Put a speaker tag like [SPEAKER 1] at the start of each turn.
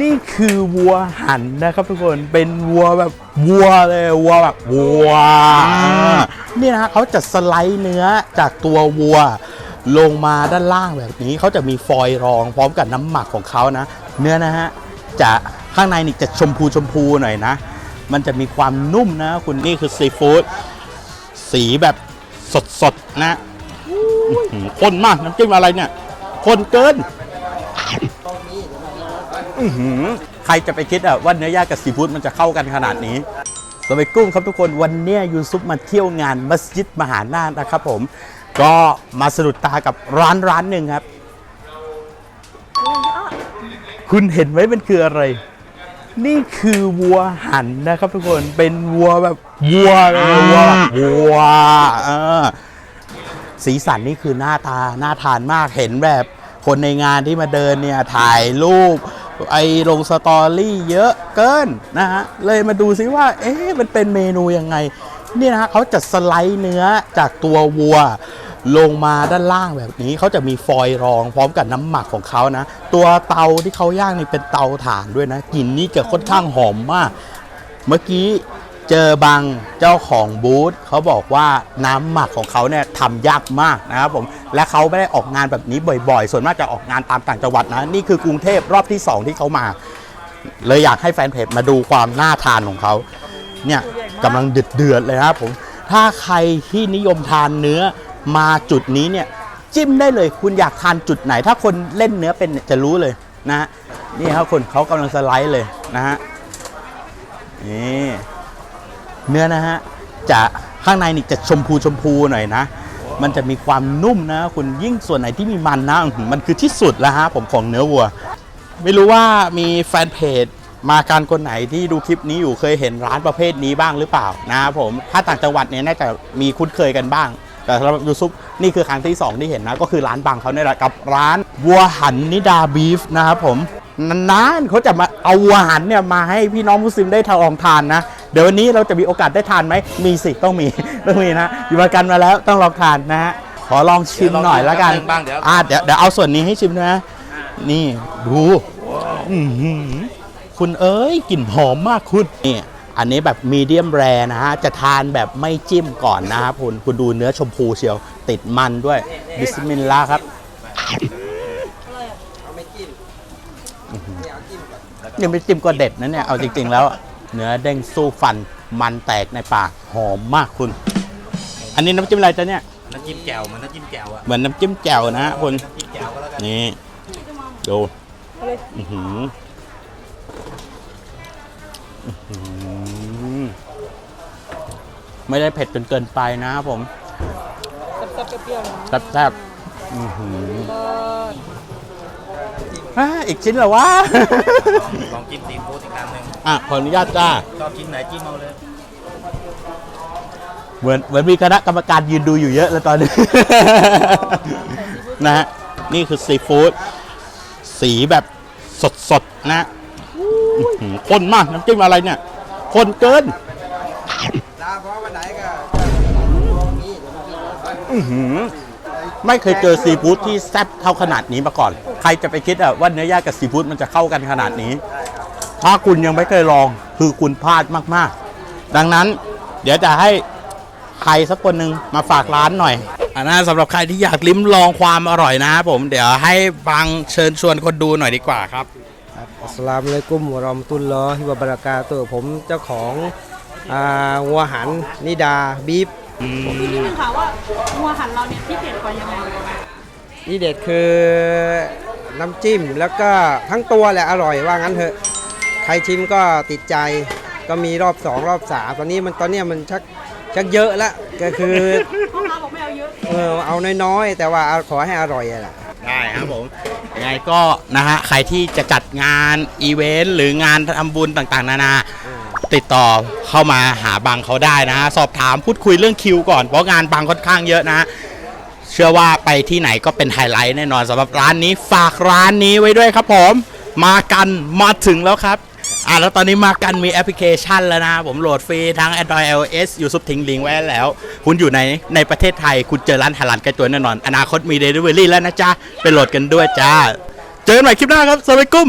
[SPEAKER 1] นี่คือวัวหันนะครับทุกคนเป็นวัวแบบวัวเลยวัวแบบวัวนี่นะฮะเขาจะสไลด์เนื้อจากตัววัว ลงมาด้านล่างแบบนี้เขาจะมีฟอยล์รองพร้อมกับน้ำหมักของเขานะ เนื้อนะฮะจะข้างในนี่จะชมพูชมพูหน่อยนะ มันจะมีความนุ่มนะคุณนี่คือซีฟู้ดสีแบบสดๆนะข้นมากน้ำจิ้มอะไรเนี่ยข้นเกิน อื้อหือใครจะไปคิดอะว่าเนื้อย่างกับซีฟู้ดมันจะเข้ากันขนาดนี้สวัสดีกุ้งครับทุกคนวันเนี้ยยูซุปมาเที่ยวงานมัสยิดมหานาถนะครับผม ก็มาสะดุดตากับร้านร้านหนึ่งครับ คุณเห็นไหมมันคืออะไร นี่คือวัวหันนะครับทุกคนเป็นวัวแบบวัวเลยวัวแบบวัวเออสีสันนี่คือหน้าตาน่าทานมากเห็นแบบคนในงานที่มาเดินเนี่ยถ่ายรูป ไอลงสตอรี่เยอะเกินนะฮะ เลยมาดูซิว่า เอ๊ะ มันเป็นเมนูยังไง นี่นะฮะเขาจะสไลด์เนื้อจากตัววัว ลงมาด้านล่างแบบนี้ เขาจะมีฟอยล์รองพร้อมกับน้ำหมักของเขานะ ตัวเตาที่เขาย่างนี่เป็นเตาถ่านด้วยนะกลิ่นนี่จะค่อนข้างหอมมาก เมื่อกี้เจอบางเจ้าของบูธเขาบอกว่าน้ำหมักของเขาเนี่ย ทำยากมากนะครับผมและเขาไม่ได้ออกงานแบบนี้บ่อยๆ ส่วนมากจะออกงานตามต่างจังหวัดนะนี่คือกรุงเทพรอบที่ 2 ที่เขามา เลยอยากให้แฟนเพจมาดูความน่าทานของเขาเนี่ยกำลังเดือดเดือดเลยนะครับผมถ้าใครที่นิยมทานเนื้อมาจุดนี้เนี่ยจิ้มได้เลยคุณอยากทานจุดไหน ถ้าคนเล่นเนื้อเป็นจะรู้เลยนะฮะนี่ครับคนเขากำลังสไลด์เลยนะฮะนี่เนื้อนะฮะจะข้างในนี่จะชมพูชมพูหน่อยนะ มันจะมีความนุ่มนะคุณยิ่งส่วนไหนที่มีมันนะมันคือที่สุดแล้วฮะผมของเนื้อวัว ไม่รู้ว่ามีแฟนเพจมาการคนไหนที่ดูคลิปนี้อยู่เคยเห็นร้านประเภทนี้บ้างหรือเปล่านะครับผมถ้าต่างจังหวัดเนี่ยน่าจะมีคุ้นเคยกันบ้าง แต่สำหรับยูซุปนี่คือครั้งที่ 2 ที่เห็นนะ ก็คือร้านบางเขาเนี่ยแหละกับร้านวัวหันนิดาบีฟนะครับผมนานๆเขาจะมาเอาวัวหันเนี่ยมาให้พี่น้องมุสลิมได้ทานองทานนะ เดี๋ยววันนี้เราจะมีโอกาสได้ทานไหมมีสิต้องมีต้องมีนะอยู่มากันมาแล้วต้องลองทานนะฮะขอลองชิมหน่อยแล้วกัน
[SPEAKER 2] เดี๋ยวลองชิมบ้างเดี๋ยว
[SPEAKER 1] อ่าเดี๋ยวเดี๋ยวเอาส่วนนี้ให้ชิมนะ นี่ดูอื้อหือคุณเอ้ยกลิ่นหอมมากคุณนี่อันนี้แบบมีเดียมแรนะฮะ จะทานแบบไม่จิ้มก่อนนะครับคุณคุณดูเนื้อชมพูเชียว ติดมันด้วยบิสมิลลาห์ครับยังไม่จิ้มก็เด็ดนะเนี่ย เอาจริง ๆ แล้ว เนื้อเด้งสู้ฟัน มันแตกในปากหอมมากคุณ อันนี้น้ำจิ้มอะไรจ๊ะเนี่ย
[SPEAKER 2] น้ำจิ้มแจ่วมันน้ำจิ้มแจ่วอะ
[SPEAKER 1] เหมือนน้ำจิ้มแจ่วนะฮะคุณ
[SPEAKER 2] น้ำจิ้มแจ่วก็แล้วกัน
[SPEAKER 1] นี่ดูอื้อหืออื้อหือไม่ได้เผ็ดจนเกินไปนะครับผม
[SPEAKER 3] แซ่บๆเปรี้ยวๆนะ
[SPEAKER 1] แซ่บๆอื้อหือ อะอีกชิ้นเหรอวะ
[SPEAKER 2] ลองจิ้มซีฟู้ดอีกครั้งหนึ่ง
[SPEAKER 1] อะขออนุญาตจ้า
[SPEAKER 2] ชอบชิ้นไหนจิ้มเอาเลย
[SPEAKER 1] เหมือนเหมือนมีคณะกรรมการยืนดูอยู่เยอะแล้วตอนนี้ นะฮะนี่คือซีฟู้ดสีแบบสดๆนะอื้อหือข้นมากน้ำจิ้มอะไรเนี่ยข้นเกินอื้อหือ ไม่เคยเจอซีฟู้ดที่แซ่บเท่าขนาดนี้มาก่อน ใครจะไปคิดอะว่าเนื้อย่างกับซีฟู้ดมันจะเข้ากันขนาดนี้ ถ้าคุณยังไม่เคยลองคือคุณพลาดมากๆ ดังนั้น เดี๋ยวจะให้ใครสักคนหนึ่งมาฝากร้านหน่อยอันนั้นสำหรับใครที่อยากลิ้มลองความอร่อยนะครับผม เดี๋ยวให้บางเชิญชวนคนดูหน่อยดีกว่าครับ
[SPEAKER 4] อัสสลามุอะลัยกุมวะเรอมะตุลลอฮิวะบะเราะกาตุฮ์ผมเจ้าของอ่าวัวหันนิดาบีฟ
[SPEAKER 3] นิดนึงค่ะว่าวัวหันเราเนี่ยพิเศษกว่ายังไง
[SPEAKER 4] นี่เด็ดคือน้ำจิ้มแล้วก็ทั้งตัวแหละอร่อยว่างั้นเถอะ ใครชิมก็ติดใจก็มีรอบ2รอบ3ตอนนี้มันตอนเนี้ยมันชักชักเยอะแล้วก็คือ
[SPEAKER 3] พ่อค้าบอกไม่เอาเยอะ
[SPEAKER 4] เออเอาน้อยๆ แต่ว่าเอาขอให้อร่อยอะแหละ
[SPEAKER 1] ได้ครับผมยังไงก็นะฮะใครที่จะจัดงานอีเวนต์หรืองานทำบุญต่างๆ นานา ติดต่อเข้ามาหาบังเขาได้นะฮะสอบถามพูดคุยเรื่องคิวก่อนเพราะงานบังค่อนข้างเยอะนะ เชื่อว่าไปที่ไหนก็เป็นไฮไลท์แน่นอนสำหรับร้านนี้ฝากร้านนี้ไว้ด้วยครับผมมากันมาถึงแล้วครับอ่าแล้วตอนนี้มากันมีแอปพลิเคชันแล้วนะ ผมโหลดฟรีทั้ง Android iOS ยูซุปทิ้งลิงก์ไว้แล้ว คุณอยู่ในในประเทศไทย คุณเจอร้านฮาลาลใกล้ตัวแน่นอน อนาคตมีเดลิเวอรี่แล้วนะจ๊ะ ไปโหลดกันด้วยจ้า เจอกันใหม่คลิปหน้าครับสวัสดีกุ้ม